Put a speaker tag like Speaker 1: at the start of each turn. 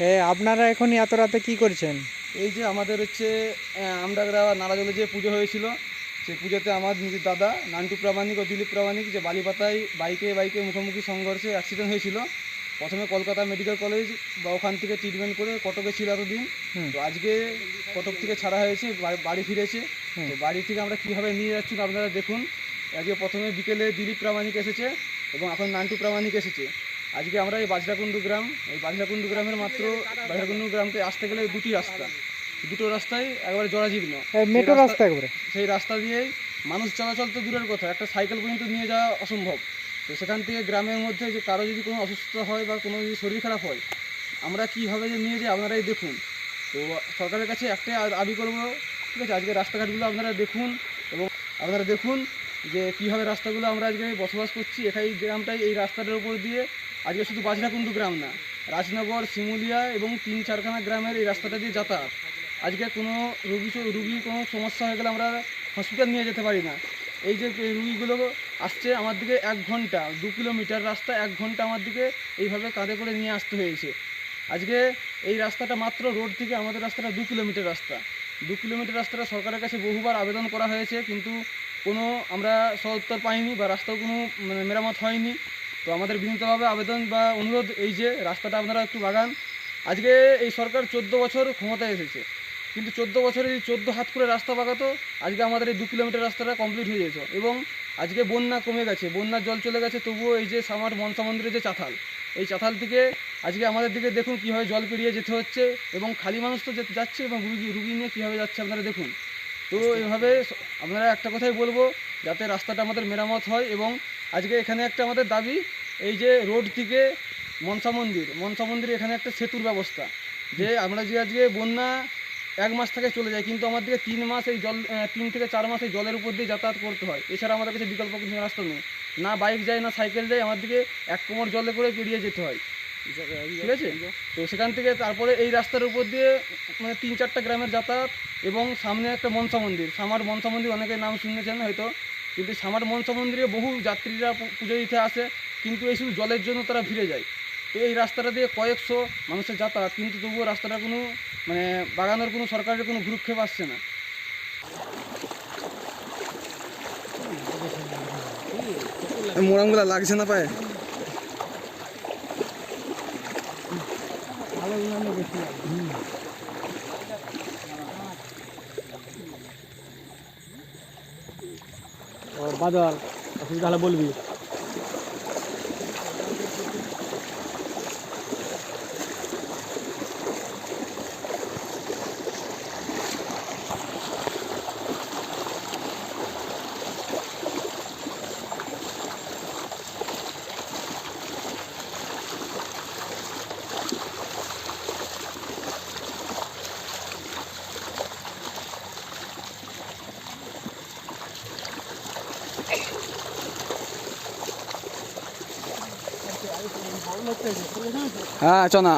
Speaker 1: এ, আপনারা এখন এত রাতে কি করছেন?
Speaker 2: এই যে আমাদের হচ্ছে আমডাগরা নারাজলে যে পুজো হয়েছিল সেই পুজোতে আমার নিজের দাদা নান্টু প্রামাণিক ও দিলীপ প্রামাণিক যে বালিপাতায় বাইকে বাইকে মুখোমুখি সংঘর্ষে অ্যাক্সিডেন্ট হয়েছিল। প্রথমে কলকাতা মেডিকেল কলেজ বা ওখান থেকে ট্রিটমেন্ট করে কটকে ছিল এতদিন। তো আজকে কটক থেকে ছাড়া হয়েছে বাড়ি ফিরেছে। তো বাড়ি থেকে আমরা কীভাবে নিয়ে যাচ্ছি আপনারা দেখুন। আজকে প্রথমে বিকেলে দিলীপ প্রামাণিক এসেছে এবং এখন নান্টু প্রামাণিক এসেছে। আজকে আমরা এই বাজরাকুণ্ডু গ্রাম এই বাজরাকুণ্ডু গ্রামের মাত্র বাজরাকুণ্ডু গ্রামকে আসতে গেলে দুটি রাস্তা। দুটো রাস্তায় একবারে জরাজীর্ণ।
Speaker 1: মেট্রো
Speaker 2: রাস্তা-
Speaker 1: একবারে।
Speaker 2: সেই রাস্তা দিয়েই মানুষ চলাচল তো দূরের কথা একটা সাইকেল পর্যন্ত নিয়ে যাওয়া অসম্ভব। তো সেখান থেকে গ্রামের মধ্যে যে কারও যদি কোনো অসুস্থতা হয় বা কোনো যদি শরীর খারাপ হয় আমরা কীভাবে যে নিয়ে যাই আপনারাই দেখুন। তো সরকারের কাছে একটাই দাবি করব ঠিক আছে আজকে রাস্তাঘাটগুলো আপনারা দেখুন এবং আপনারা দেখুন যে কীভাবে রাস্তাগুলো আমরা আজকে বসবাস করছি এখানে গ্রামটাই এই রাস্তাটার উপর দিয়ে আজকে শুধু বাজরাকুণ্ডু গ্রাম না, রাজনগর, শিমুলিয়া এবং তিন চারখানা গ্রামের এই রাস্তাটা দিয়ে যাতায়াত। আজকে কোনো রুগী রুগীর কোনো সমস্যা হয়ে গেলে আমরা হসপিটাল নিয়ে যেতে পারি না। এই যে রুগীগুলো আসছে আমার দিকে এক ঘণ্টা, দু কিলোমিটার রাস্তা এক ঘণ্টা আমার দিকে এইভাবে কাঁধে করে নিয়ে আসতে হয়েছে। আজকে এই রাস্তাটা মাত্র রোড থেকে আমাদের রাস্তাটা দু কিলোমিটার রাস্তা। দু কিলোমিটার রাস্তাটা সরকারের কাছে বহুবার আবেদন করা হয়েছে, কিন্তু কোনো আমরা সদুত্তর পাইনি বা রাস্তাও কোনো মানে মেরামত হয়নি। তো আমাদের বিনীতভাবে আবেদন বা অনুরোধ এই যে রাস্তাটা আপনারা একটু বাগান আজকে এই সরকার চোদ্দ বছর ক্ষমতায় এসেছে। কিন্তু চোদ্দ বছরে যদি চোদ্দ হাত করে রাস্তা বাগাতো আজকে আমাদের এই দু কিলোমিটার রাস্তাটা কমপ্লিট হয়ে যেত এবং আজকে বন্যা কমে গেছে বন্যার জল চলে গেছে তবুও এই যে আমার মনসা মন্দিরের যে চাতাল এই চাতাল থেকে আজকে আমাদের দিকে দেখুন কীভাবে জল পেরিয়ে যেতে হচ্ছে এবং খালি মানুষ তো যাচ্ছে এবং রুগী রুগী নিয়ে কীভাবে যাচ্ছে আপনারা দেখুন। তো এইভাবে স- আপনারা একটা কথাই বলব যাতে রাস্তাটা আমাদের মেরামত হয় এবং আজকে এখানে একটা আমাদের দাবি এই যে রোড থেকে মনসা মন্দির মনসা মন্দির এখানে একটা সেতুর ব্যবস্থা, যে আমরা যে আজকে বন্যা এক মাস থেকে চলে যায়, কিন্তু আমাদেরকে তিন মাস এই জল তিন থেকে চার মাস এই জলের উপর দিয়ে যাতায়াত করতে হয়। এছাড়া আমাদের কাছে বিকল্প কিছু রাস্তা নেই। না বাইক যায়, না সাইকেল যায় আমার দিকে এক কোমর জলে করে পেরিয়ে যেতে হয়। ঠিক আছে? তো সেখান থেকে তারপরে এই রাস্তার উপর দিয়ে মানে তিন চারটা গ্রামের যাতায়াত এবং সামনে একটা মনসা মন্দির। সামার মনসা মন্দির অনেকের নাম শুনেছেন হয়তো, কিন্তু সামার মনসা মন্দিরে বহু যাত্রীরা পুজো দিতে আসে। কিন্তু এই শুধু জলের জন্য তারা ফিরে যায়। তো এই রাস্তাটা দিয়ে কয়েকশো মানুষের যাতায়াত কিন্তু তবুও রাস্তাটা কোনো মানে বাগানোর কোনো সরকারের কোনো ভ্রুক্ষেপ আসছে না। মোড়ামগুলো লাগছে না পায়ে?
Speaker 1: বাদল অসুবিধা হলে বলবি।
Speaker 2: হ্যাঁ চ না